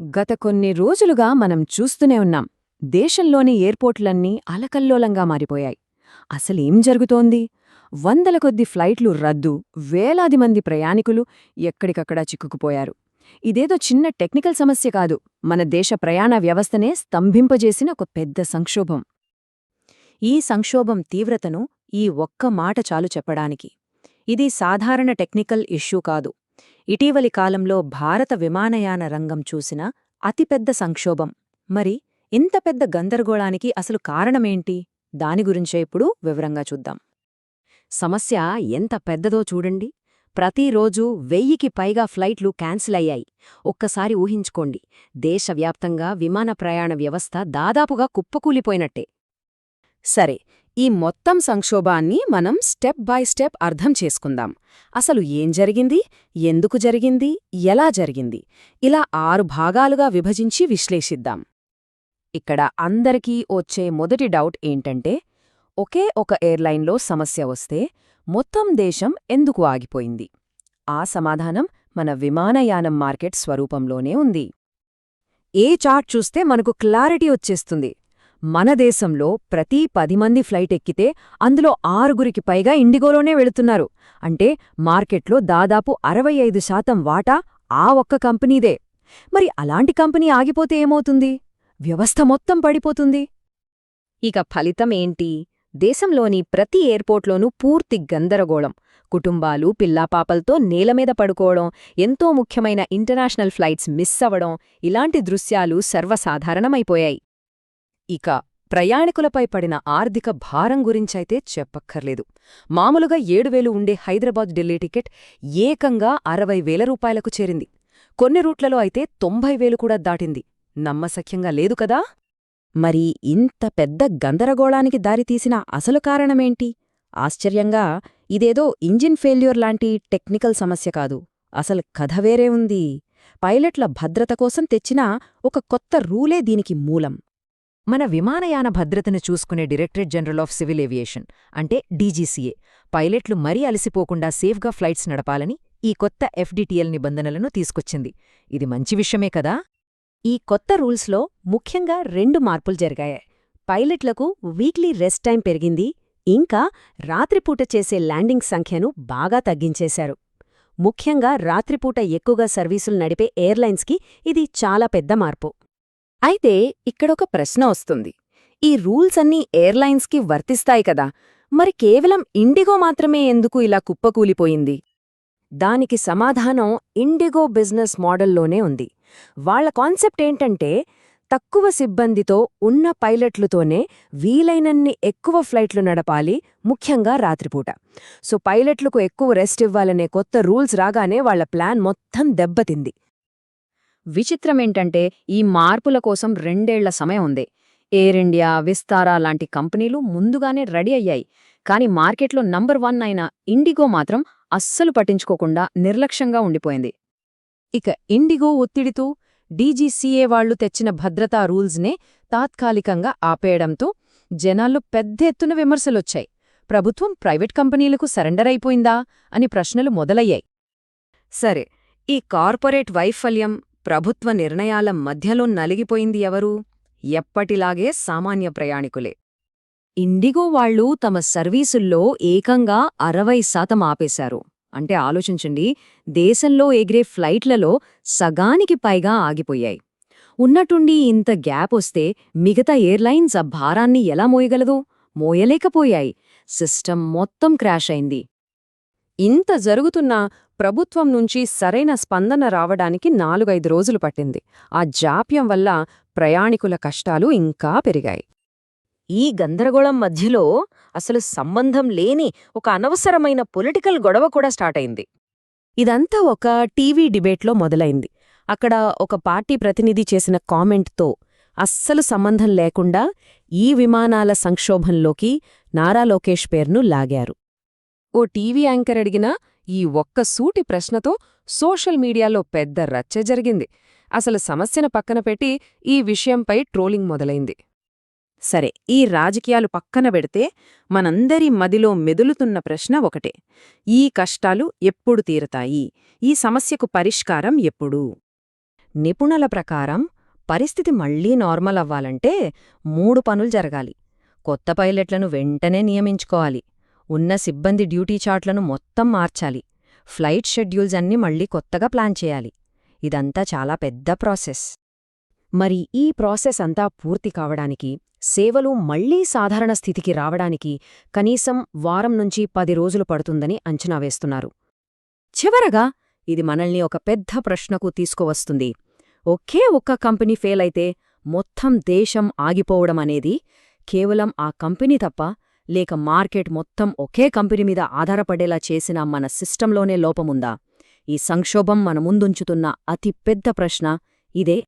గత కొన్ని రోజులుగా మనం చూస్తూనే ఉన్నాం. దేశంలోని ఎయిర్పోర్ట్లన్నీ అలకల్లోలంగా మారిపోయాయి. అసలేం జరుగుతోంది? వందల కొద్ది ఫ్లైట్లు రద్దు వేలాది మంది ప్రయాణికులు ఎక్కడికక్కడ చిక్కుకుపోయారు. ఇదేదో చిన్న టెక్నికల్ సమస్య కాదు. మన దేశ ప్రయాణ వ్యవస్థనే స్తంభింపజేసిన ఒక పెద్ద సంక్షోభం. ఈ సంక్షోభం తీవ్రతను ఈ ఒక్క మాట చాలు చెప్పడానికి. ఇది సాధారణ టెక్నికల్ ఇష్యూ కాదు. ఇటీవలి కాలంలో భారత విమానయాన రంగం చూసిన అతిపెద్ద సంక్షోభం. మరి ఇంత పెద్ద గందరగోళానికి అసలు కారణమేంటి? దాని గురించే ఇప్పుడు వివరంగా చూద్దాం. సమస్య ఎంత పెద్దదో చూడండి. ప్రతిరోజూ వెయ్యికి పైగా ఫ్లైట్లు క్యాన్సిల్ అయ్యాయి. ఒక్కసారి ఊహించుకోండి. దేశవ్యాప్తంగా విమాన ప్రయాణ వ్యవస్థ దాదాపుగా కుప్పకూలిపోయినట్టే. సరే ఈ మొత్తం సంక్షోభాన్ని మనం స్టెప్ బై స్టెప్ అర్థం చేసుకుందాం. అసలు ఏం జరిగింది? ఎందుకు జరిగింది? ఎలా జరిగింది? ఇలా ఆరు భాగాలుగా విభజించి విశ్లేషిద్దాం. ఇక్కడ అందరికీ వచ్చే మొదటి డౌట్ ఏంటంటే ఒకే ఒక ఎయిర్లైన్లో సమస్య వస్తే మొత్తం దేశం ఎందుకు ఆగిపోయింది? ఆ సమాధానం మన విమానయానం మార్కెట్ స్వరూపంలోనే ఉంది. ఏ చార్ట్ చూస్తే మనకు క్లారిటీ వచ్చేస్తుంది. మన దేశంలో ప్రతి పది మంది ఫ్లైట్ ఎక్కితే అందులో ఆరుగురికి పైగా ఇండిగోలోనే వెళుతున్నారు. అంటే మార్కెట్లో దాదాపు అరవై ఐదు శాతం వాటా ఆ ఒక్క కంపెనీదే. మరి అలాంటి కంపెనీ ఆగిపోతే ఏమవుతుంది? వ్యవస్థ మొత్తం పడిపోతుంది. ఇక ఫలితం ఏంటి? దేశంలోని ప్రతి ఎయిర్పోర్ట్లోనూ పూర్తి గందరగోళం. కుటుంబాలు పిల్లాపాపలతో నేలమీద పడుకోవడం ఎంతో ముఖ్యమైన ఇంటర్నేషనల్ ఫ్లైట్స్ మిస్ అవ్వడం ఇలాంటి దృశ్యాలు సర్వసాధారణమైపోయాయి. ఇక ప్రయాణికులపై పడిన ఆర్థిక భారం గురించైతే చెప్పక్కర్లేదు. మామూలుగా ఏడువేలు ఉండే హైదరాబాద్ ఢిల్లీ టికెట్ ఏకంగా అరవై వేల రూపాయలకు చేరింది. కొన్ని రూట్లలో అయితే తొంభై వేలు కూడా దాటింది. నమ్మసఖ్యంగా లేదు కదా? మరి ఇంత పెద్ద గందరగోళానికి దారితీసిన అసలు కారణమేంటి? ఆశ్చర్యంగా ఇదేదో ఇంజిన్ ఫెయిల్యూర్ లాంటి టెక్నికల్ సమస్య కాదు. అసలు కథ వేరే ఉంది. పైలట్ల భద్రత కోసం తెచ్చిన ఒక కొత్త రూలే దీనికి మూలం. మన విమానయాన భద్రతను చూసుకునే directorate general of civil aviation అంటే డీజీసీఏ పైలట్లు మరీ అలసిపోకుండా సేఫ్గా ఫ్లైట్స్ నడపాలని ఈ కొత్త ఎఫ్డిటిఎల్ నిబంధనలను తీసుకొచ్చింది. ఇది మంచి విషయమే కదా? ఈ కొత్త రూల్స్లో ముఖ్యంగా రెండు మార్పులు జరిగాయి. పైలట్లకు వీక్లీ రెస్ట్ టైం పెరిగింది ఇంకా రాత్రిపూట చేసే ల్యాండింగ్ సంఖ్యను బాగా తగ్గించేశారు. ముఖ్యంగా రాత్రిపూట ఎక్కువగా సర్వీసులు నడిపే ఎయిర్లైన్స్కి ఇది చాలా పెద్ద మార్పు. అయితే ఇక్కడొక ప్రశ్న వస్తుంది. ఈ రూల్స్ అన్నీ ఎయిర్లైన్స్కి వర్తిస్తాయి కదా మరి కేవలం ఇండిగో మాత్రమే ఎందుకు ఇలా కుప్పకూలిపోయింది? దానికి సమాధానం ఇండిగో బిజినెస్ మోడల్లోనే ఉంది. వాళ్ళ కాన్సెప్ట్ ఏంటంటే తక్కువ సిబ్బందితో ఉన్న పైలట్లుతోనే వీలైనన్ని ఎక్కువ ఫ్లైట్లు నడపాలి ముఖ్యంగా రాత్రిపూట. సో పైలట్లకు ఎక్కువ రెస్ట్ ఇవ్వాలనే కొత్త రూల్స్ రాగానే వాళ్ళ ప్లాన్ మొత్తం దెబ్బతింది. విచిత్రమేంటంటే ఈ మార్పుల కోసం రెండేళ్ళ సమయం ఉంది. ఎయిర్ ఇండియా విస్తారా లాంటి కంపెనీలు ముందుగానే రెడీ అయ్యాయి. కాని మార్కెట్లో నంబర్ వన్ అయిన ఇండిగో మాత్రం అస్సలు పట్టించుకోకుండా నిర్లక్ష్యంగా ఉండిపోయింది. ఇక ఇండిగో ఒత్తిడితో డీజీసీఏ వాళ్ళు తెచ్చిన భద్రతా రూల్స్నే తాత్కాలికంగా ఆపేయడంతో జనాల్లో పెద్ద ఎత్తున విమర్శలొచ్చాయి. ప్రభుత్వం ప్రైవేట్ కంపెనీలకు సరెండర్ అయిపోయిందా అని ప్రశ్నలు మొదలయ్యాయి. సరే ఈ కార్పొరేట్ వైఫల్యం ప్రభుత్వ నిర్ణయాల మధ్యలో నలిగిపోయింది ఎవరు? ఎప్పటిలాగే సామాన్య ప్రయాణికులే. ఇండిగో వాళ్ళు తమ సర్వీసుల్లో ఏకంగా అరవై శాతం ఆపేశారు. అంటే ఆలోచించండి దేశంలో ఎగిరే ఫ్లైట్లలో సగానికి పైగా ఆగిపోయాయి. ఉన్నటుండి ఇంత గ్యాప్ వస్తే మిగతా ఎయిర్లైన్స్ ఆ భారాన్ని ఎలా మోయగలదు? మోయలేకపోయాయి. సిస్టమ్ మొత్తం క్రాష్ అయింది. ఇంత జరుగుతున్నా ప్రభుత్వం నుంచి సరైన స్పందన రావడానికి నాలుగైదు రోజులు పట్టింది. ఆ జాప్యం వల్ల ప్రయాణికుల కష్టాలు ఇంకా పెరిగాయి. ఈ గందరగోళం మధ్యలో అసలు సంబంధం లేని ఒక అనవసరమైన పొలిటికల్ గొడవ కూడా స్టార్ట్ అయింది. ఇదంతా ఒక టీవీ డిబేట్లో మొదలైంది. అక్కడ ఒక పార్టీ ప్రతినిధి చేసిన కామెంట్తో అస్సలు సంబంధం లేకుండా ఈ విమానాల సంక్షోభంలోకి నారా లోకేష్ పేర్ను లాగారు. ఓ టీవీ యాంకర్ అడిగినా ఈ ఒక్క సూటి ప్రశ్నతో సోషల్ మీడియాలో పెద్ద రచ్చ జరిగింది. అసలు సమస్యను పక్కన పెట్టి ఈ విషయంపై ట్రోలింగ్ మొదలైంది. సరే ఈ రాజకీయాలు పక్కన పెడితే మనందరి మదిలో మెదులుతున్న ప్రశ్న ఒకటే. ఈ కష్టాలు ఎప్పుడు తీరతాయి? ఈ సమస్యకు పరిష్కారం ఎప్పుడు? నిపుణుల ప్రకారం పరిస్థితి మళ్ళీ నార్మల్ అవ్వాలంటే మూడు పనులు జరగాలి. కొత్త పైలట్లను వెంటనే నియమించుకోవాలి. ఉన్న సిబ్బంది డ్యూటీ చార్ట్లను మొత్తం మార్చాలి. ఫ్లైట్ షెడ్యూల్స్ అన్నీ మళ్ళీ కొత్తగా ప్లాన్ చేయాలి. ఇదంతా చాలా పెద్ద ప్రాసెస్. మరి ఈ ప్రాసెస్ అంతా పూర్తి కావడానికి సేవలు మళ్ళీ సాధారణ స్థితికి రావడానికి కనీసం వారం నుంచి పది రోజులు పడుతుందని అంచనా వేస్తున్నారు. చివరగా ఇది మనల్ని ఒక పెద్ద ప్రశ్నకు తీసుకువస్తుంది. ఒకే ఒక్క కంపెనీ ఫెయిల్ అయితే మొత్తం దేశం ఆగిపోవడం అనేది కేవలం ఆ కంపెనీ తప్ప లేక మార్కెట్ మొత్తం ఒకే కంపెనీ మీద ఆధారపడేలా చేసిన మన సిస్టంలోనే లోపముందా? ఈ సంక్షోభం మన ముందుంచుతున్న అతి పెద్ద ప్రశ్న. ఇదే